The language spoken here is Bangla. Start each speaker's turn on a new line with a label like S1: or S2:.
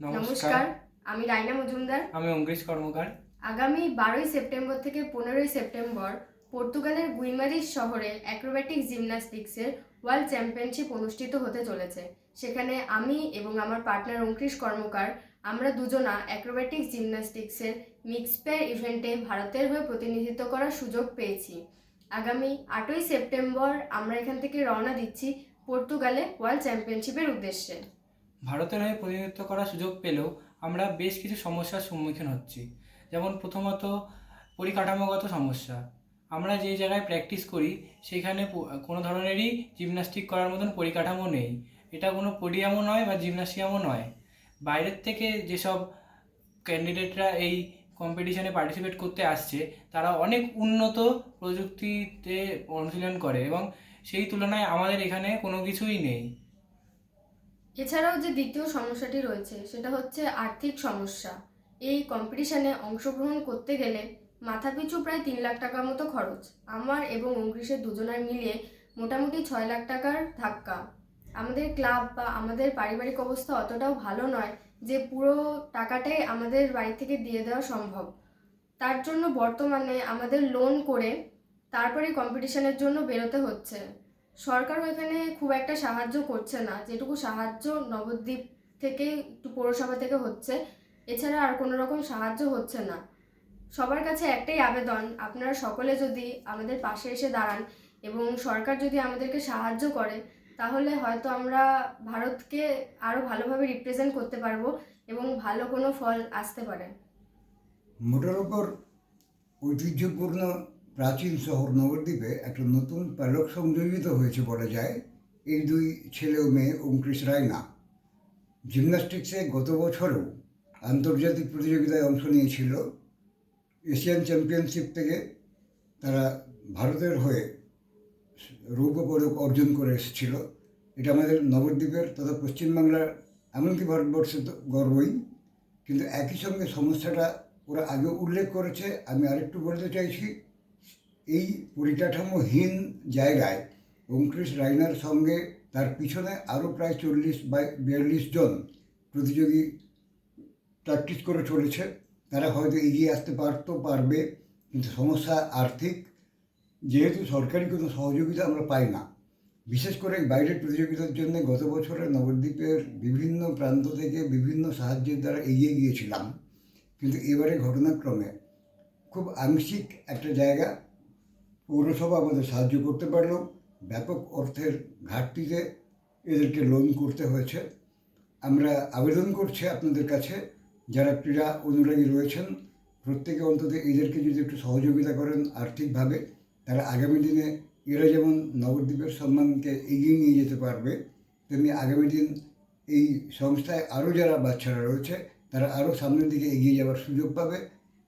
S1: নমস্কার। আমি রাইনা মজুমদার।
S2: আমি অঙ্কুশ কর্মকার।
S1: আগামী বারোই সেপ্টেম্বর থেকে পনেরোই সেপ্টেম্বর পর্তুগালের গুইমারিস শহরে অ্যাক্রোব্যাটিক জিমন্যাস্টিক্সের ওয়ার্ল্ড চ্যাম্পিয়নশিপ অনুষ্ঠিত হতে চলেছে। সেখানে আমি এবং আমার পার্টনার অঙ্কুশ কর্মকার আমরা দুজনা অ্যাক্রোব্যাটিক জিমন্যাস্টিক্সের মিক্স পেয়ার ইভেন্টে ভারতের হয়ে প্রতিনিধিত্ব করার সুযোগ পেয়েছি। আগামী আটই সেপ্টেম্বর আমরা এখান থেকে রওনা দিচ্ছি পর্তুগালে ওয়ার্ল্ড চ্যাম্পিয়নশিপের উদ্দেশ্যে।
S2: ভারতের হয়ে প্রতিনিধিত্ব করার সুযোগ পেলেও আমরা বেশ কিছু সমস্যার সম্মুখীন হচ্ছি। যেমন প্রথমত পরিকাঠামোগত সমস্যা। আমরা যে জায়গায় প্র্যাকটিস করি, সেখানে কোনো ধরনেরই জিমন্যাস্টিক করার মতন পরিকাঠামো নেই। এটা কোনো পোডিয়ামও নয় বা জিমনাসিয়ামও নয়। বাইরের থেকে যেসব ক্যান্ডিডেটরা এই কম্পিটিশনে পার্টিসিপেট করতে আসছে, তারা অনেক উন্নত প্রযুক্তিতে অনুশীলন করে এবং সেই তুলনায় আমাদের এখানে কোনো কিছুই নেই।
S1: এছাড়াও যে দ্বিতীয় সমস্যাটি রয়েছে, সেটা হচ্ছে আর্থিক সমস্যা। এই কম্পিটিশানে অংশগ্রহণ করতে গেলে মাথাপিছু প্রায় তিন লাখ টাকার মতো খরচ। আমার এবং অঙ্কুশের দুজনের মিলিয়ে মোটামুটি ছয় লাখ টাকার ধাক্কা। আমাদের ক্লাব বা আমাদের পারিবারিক অবস্থা অতটাও ভালো নয় যে পুরো টাকাটাই আমাদের বাড়ি থেকে দিয়ে দেওয়া সম্ভব। তার জন্য বর্তমানে আমাদের লোন করে তারপরে কম্পিটিশনের জন্য বেরোতে হচ্ছে। সরকারও এখানে খুব একটা সাহায্য করছে না, যেটুকু সাহায্য নবদ্বীপ থেকে একটু পৌরসভা থেকে হচ্ছে, এছাড়া আর কোনো রকম সাহায্য হচ্ছে না। সবার কাছে একটাই আবেদন, আপনারা সকলে যদি আমাদের পাশে এসে দাঁড়ান এবং সরকার যদি আমাদেরকে সাহায্য করে, তাহলে হয়তো আমরা ভারতকে আরও ভালোভাবে রিপ্রেজেন্ট করতে পারব এবং ভালো কোনো ফল আসতে পারে।
S3: মোটের ওপর ঐতিহ্যপূর্ণ প্রাচীন শহর নবদ্বীপে একটা নতুন প্যালক সংযোজিত হয়েছে বলা যায়। এই দুই ছেলে ও মেয়ে অঙ্কুশ রায়না জিমন্যাস্টিক্সে গত বছরও আন্তর্জাতিক প্রতিযোগিতায় অংশ নিয়েছিল। এশিয়ান চ্যাম্পিয়নশিপ থেকে তারা ভারতের হয়ে রৌপ্য পদক অর্জন করে এসেছিল। এটা আমাদের নবদ্বীপের তথা পশ্চিমবাংলার এমনকি ভারতবর্ষের গর্বই। কিন্তু একই সঙ্গে সমস্যাটা ওরা আগে উল্লেখ করেছে। আমি আরেকটু বলতে চাইছি এই পরিকাঠামোহীন জায়গায় অঙ্কুশ রাইনার সঙ্গে তার পিছনে আরও প্রায় চল্লিশ বাই বিয়াল্লিশ জন প্রতিযোগী প্র্যাকটিস করে চলেছে। তারা হয়তো এগিয়ে আসতে পারতো, পারবে, কিন্তু সমস্যা আর্থিক। যেহেতু সরকারি কোনো সহযোগিতা আমরা পাই না, বিশেষ করে বাইরের প্রতিযোগিতার জন্য গত বছরে নবদ্বীপের বিভিন্ন প্রান্ত থেকে বিভিন্ন সাহায্যের দ্বারা এগিয়ে গিয়েছিলাম। কিন্তু এবারে ঘটনাক্রমে খুব আংশিক একটা জায়গা পৌরসভা আমাদের সাহায্য করতে পারলেও ব্যাপক অর্থের ঘাটতিতে এদেরকে লোন করতে হয়েছে। আমরা আবেদন করছি আপনাদের কাছে। যারা ক্রীড়া অনুরাগী রয়েছেন, প্রত্যেকে অন্তত এদেরকে যদি একটু সহযোগিতা করেন আর্থিকভাবে তাহলে আগামী দিনে এরা যেমন নবদ্বীপের সম্মানকে এগিয়ে নিয়ে যেতে পারবে, তেমনি আগামী দিন এই সংস্থায় আরও যারা বাচ্চারা রয়েছে, তারা আরও সামনের দিকে এগিয়ে যাওয়ার সুযোগ পাবে।